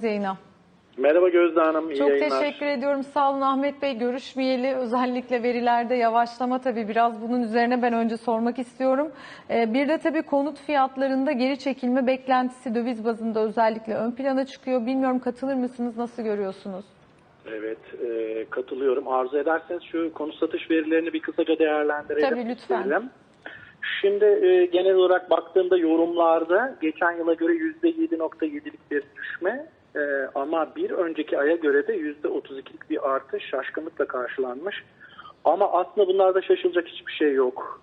Zeyna. Merhaba Gözde Hanım, iyi Çok yayınlar. teşekkür ediyorum. Sağ olun Ahmet Bey. Görüşmeyeli özellikle verilerde yavaşlama tabii biraz bunun üzerine ben önce sormak istiyorum. Ee, Bir de tabii konut fiyatlarında geri çekilme beklentisi döviz bazında özellikle ön plana çıkıyor. Bilmiyorum katılır mısınız? Nasıl görüyorsunuz? Evet, e, katılıyorum. Arzu ederseniz şu konu satış verilerini bir kısaca değerlendirelim. Tabii, lütfen. isterim. Şimdi e, genel olarak baktığımda yorumlarda geçen yıla göre %7.7'lik bir düşme ama bir önceki aya göre de %32'lik bir artış şaşkınlıkla karşılanmış. Ama aslında bunlarda şaşılacak hiçbir şey yok.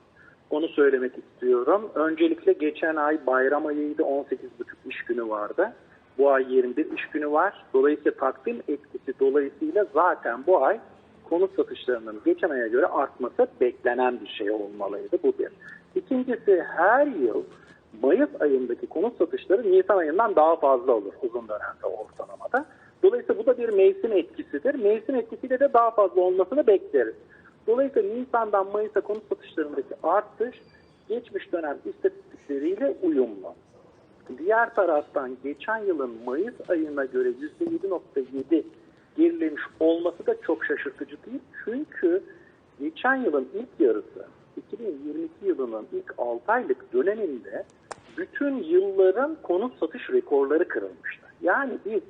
Onu söylemek istiyorum. Öncelikle geçen ay bayram ayıydı 18,5 iş günü vardı. Bu ay 21 iş günü var. Dolayısıyla takvim etkisi dolayısıyla zaten bu ay konut satışlarının geçen aya göre artması beklenen bir şey olmalıydı. Bu bir. İkincisi her yıl Mayıs ayındaki konut satışları Nisan ayından daha fazla olur uzun dönemde ortalamada. Dolayısıyla bu da bir mevsim etkisidir. Mevsim etkisiyle de daha fazla olmasını bekleriz. Dolayısıyla Nisan'dan Mayıs'a konut satışlarındaki artış geçmiş dönem istatistikleriyle uyumlu. Diğer taraftan geçen yılın Mayıs ayına göre %7.7 gerilemiş olması da çok şaşırtıcı değil. Çünkü geçen yılın ilk yarısı 2022 yılının ilk 6 aylık döneminde bütün yılların konut satış rekorları kırılmıştı. Yani biz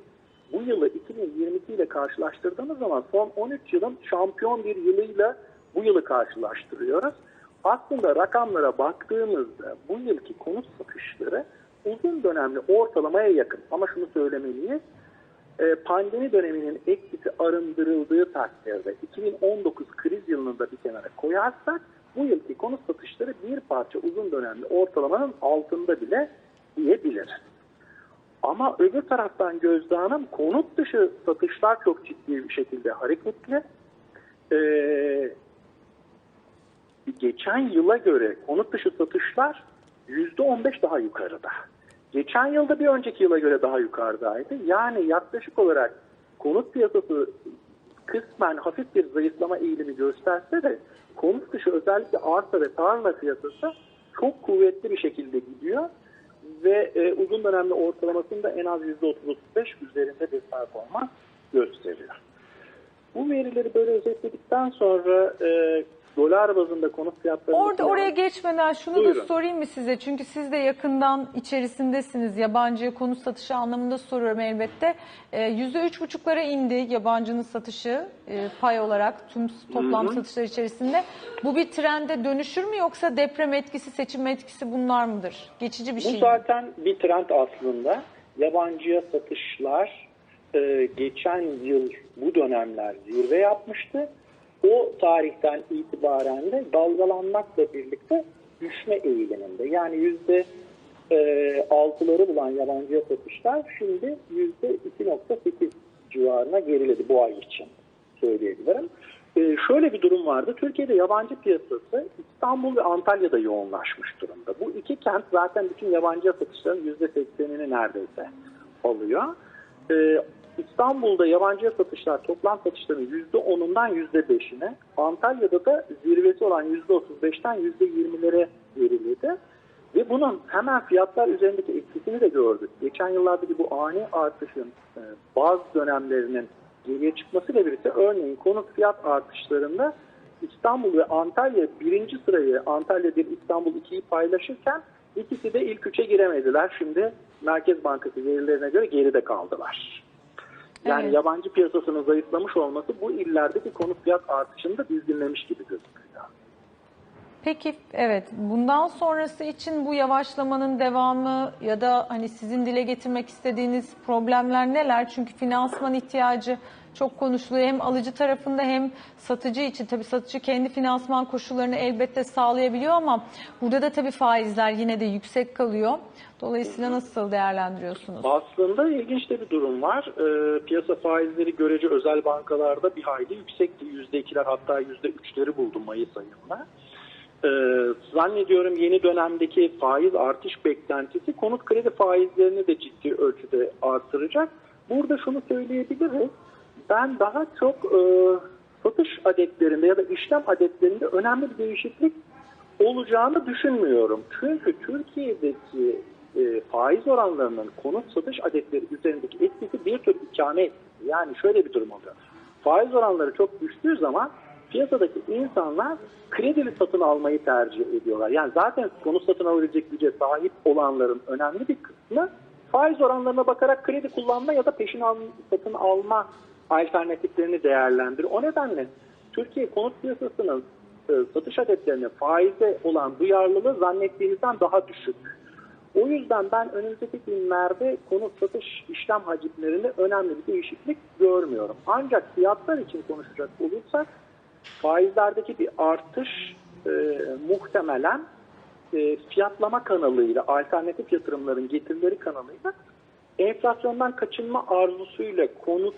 bu yılı 2022 ile karşılaştırdığımız zaman son 13 yılın şampiyon bir yılıyla bu yılı karşılaştırıyoruz. Aslında rakamlara baktığımızda bu yılki konut satışları uzun dönemli ortalamaya yakın. Ama şunu söylemeliyiz. e, Pandemi döneminin etkisi arındırıldığı takdirde 2019 kriz yılını da bir kenara koyarsak bu yılki konut satışları bir parça uzun dönemli ortalamanın altında bile diyebiliriz. Ama öbür taraftan Gözde Hanım konut dışı satışlar çok ciddi bir şekilde hareketli. Ee, geçen yıla göre konut dışı satışlar %15 daha yukarıda. Geçen yılda bir önceki yıla göre daha yukarıdaydı. Yani yaklaşık olarak konut piyasası kısmen hafif bir zayıflama eğilimi gösterse de konut dışı özellikle arsa ve tarla piyasası çok kuvvetli bir şekilde gidiyor ve e, uzun dönemli ortalamasında en az %30-35 üzerinde bir performans gösteriyor. Bu verileri böyle özetledikten sonra e, dolar bazında konut fiyatları... Orada oraya geçmeden şunu Buyurun. da sorayım mı size? Çünkü siz de yakından içerisindesiniz. Yabancıya konut satışı anlamında soruyorum elbette. Ee, Yüzde üç buçuklara indi yabancının satışı e, pay olarak tüm toplam Hı hı. satışlar içerisinde. Bu bir trende dönüşür mü yoksa deprem etkisi, seçim etkisi bunlar mıdır? Geçici bir Bu şey mi? zaten bir trend aslında. Yabancıya satışlar e, geçen yıl bu dönemler zirve yapmıştı. O tarihten itibaren de dalgalanmakla birlikte düşme eğiliminde. Yani yüzde e, altıları bulan yabancıya satışlar şimdi yüzde 2.8 civarına geriledi bu ay için söyleyebilirim. E, şöyle bir durum vardı. Türkiye'de yabancı piyasası İstanbul ve Antalya'da yoğunlaşmış durumda. Bu iki kent zaten bütün yabancı satışların %80'ini neredeyse alıyor. E, İstanbul'da yabancı satışlar toplam satışların %10'undan %5'ine, Antalya'da da zirvesi olan %35'ten %20'lere geriledi. Ve bunun hemen fiyatlar üzerindeki etkisini de gördük. Geçen yıllardaki bu ani artışın e, bazı dönemlerinin geriye çıkmasıyla birlikte örneğin konut fiyat artışlarında İstanbul ve Antalya birinci sırayı Antalya 1 İstanbul 2'yi paylaşırken ikisi de ilk üçe giremediler. Şimdi Merkez Bankası verilerine göre geride kaldılar. Yani Evet. yabancı piyasasının zayıflamış olması bu illerdeki konut fiyat artışını da dizginlemiş gibi gözüküyor. Peki evet bundan sonrası için bu yavaşlamanın devamı ya da hani sizin dile getirmek istediğiniz problemler neler? Çünkü finansman ihtiyacı çok konuşuluyor. Hem alıcı tarafında hem satıcı için tabii satıcı kendi finansman koşullarını elbette sağlayabiliyor ama burada da tabii faizler yine de yüksek kalıyor. Dolayısıyla nasıl değerlendiriyorsunuz? Aslında ilginç de bir durum var. Ee, piyasa faizleri görece özel bankalarda bir hayli yüksekti. %2'ler hatta %3'leri buldu Mayıs ayında. Ee, zannediyorum yeni dönemdeki faiz artış beklentisi konut kredi faizlerini de ciddi ölçüde artıracak. Burada şunu söyleyebiliriz. Ben daha çok e, satış adetlerinde ya da işlem adetlerinde önemli bir değişiklik olacağını düşünmüyorum. Çünkü Türkiye'deki e, faiz oranlarının konut satış adetleri üzerindeki etkisi bir tür ikame. Yani şöyle bir durum oluyor. Faiz oranları çok düştüğü zaman piyasadaki insanlar kredili satın almayı tercih ediyorlar. Yani zaten konut satın alabilecek güce sahip olanların önemli bir kısmı faiz oranlarına bakarak kredi kullanma ya da peşin al, satın alma alternatiflerini değerlendirir. O nedenle Türkiye konut piyasasının e, satış adetlerine faize olan duyarlılığı zannettiğimizden daha düşük. O yüzden ben önümüzdeki günlerde konut satış işlem hacimlerinde önemli bir değişiklik görmüyorum. Ancak fiyatlar için konuşacak olursak faizlerdeki bir artış e, muhtemelen e, fiyatlama kanalıyla, alternatif yatırımların getirileri kanalıyla enflasyondan kaçınma arzusuyla konut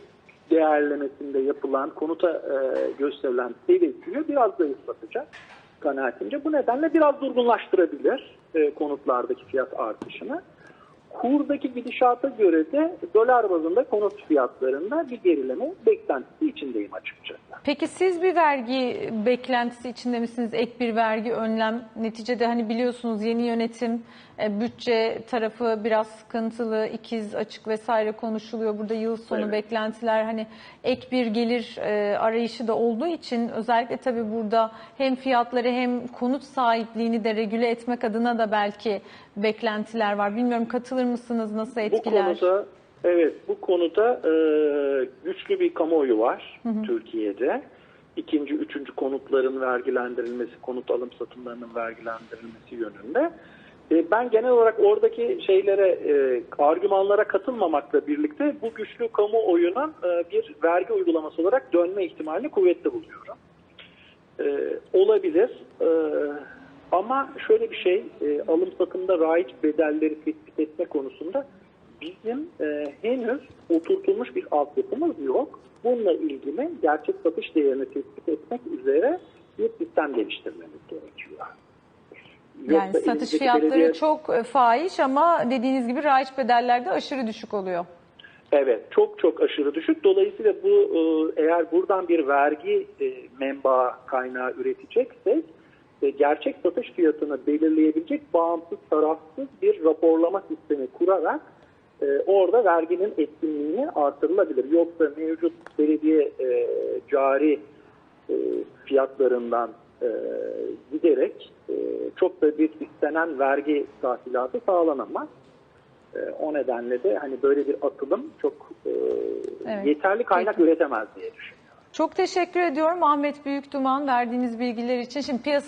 değerlemesinde yapılan, konuta e, gösterilen teveccühü biraz zayıflatacak kanaatimce. Bu nedenle biraz durgunlaştırabilir e, konutlardaki fiyat artışını. Kurdaki gidişata göre de dolar bazında konut fiyatlarında bir gerileme beklentisi içindeyim açıkçası. Peki siz bir vergi beklentisi içinde misiniz? Ek bir vergi önlem. Neticede hani biliyorsunuz yeni yönetim e, bütçe tarafı biraz sıkıntılı, ikiz açık vesaire konuşuluyor. Burada yıl sonu Evet. beklentiler hani ek bir gelir e, arayışı da olduğu için özellikle tabii burada hem fiyatları hem konut sahipliğini de regüle etmek adına da belki beklentiler var. Bilmiyorum katılır mısınız? Nasıl Bu etkiler? konuda evet bu konuda e, güçlü bir kamuoyu var Türkiye'de. İkinci, üçüncü konutların vergilendirilmesi, konut alım satımlarının vergilendirilmesi yönünde. E, ben genel olarak oradaki şeylere, e, argümanlara katılmamakla birlikte bu güçlü kamuoyunun e, bir vergi uygulaması olarak dönme ihtimalini kuvvetli buluyorum. E, olabilir. E, ama şöyle bir şey, e, alım satımda raiç bedelleri tespit etme konusunda bizim e, henüz oturtulmuş bir altyapımız yok. Bununla ilgili gerçek satış değerini tespit etmek üzere bir sistem geliştirmemiz gerekiyor. Yani Yoksa satış fiyatları belediye- çok e, fahiş ama dediğiniz gibi raiç bedeller de aşırı düşük oluyor. Evet, çok çok aşırı düşük. Dolayısıyla bu e, eğer buradan bir vergi e, menbaı kaynağı üreteceksek e, gerçek satış fiyatını belirleyebilecek bağımsız tarafsız bir raporlama sistemi kurarak e, orada verginin etkinliğini artırılabilir. Yoksa mevcut belediye e, cari e, fiyatlarından e, giderek e, çok da bir istenen vergi tahsilatı sağlanamaz. E, o nedenle de hani böyle bir atılım çok e, Evet. yeterli kaynak üretemez diye düşünüyorum. Çok teşekkür ediyorum Ahmet Büyükduman verdiğiniz bilgiler için. Şimdi piyasa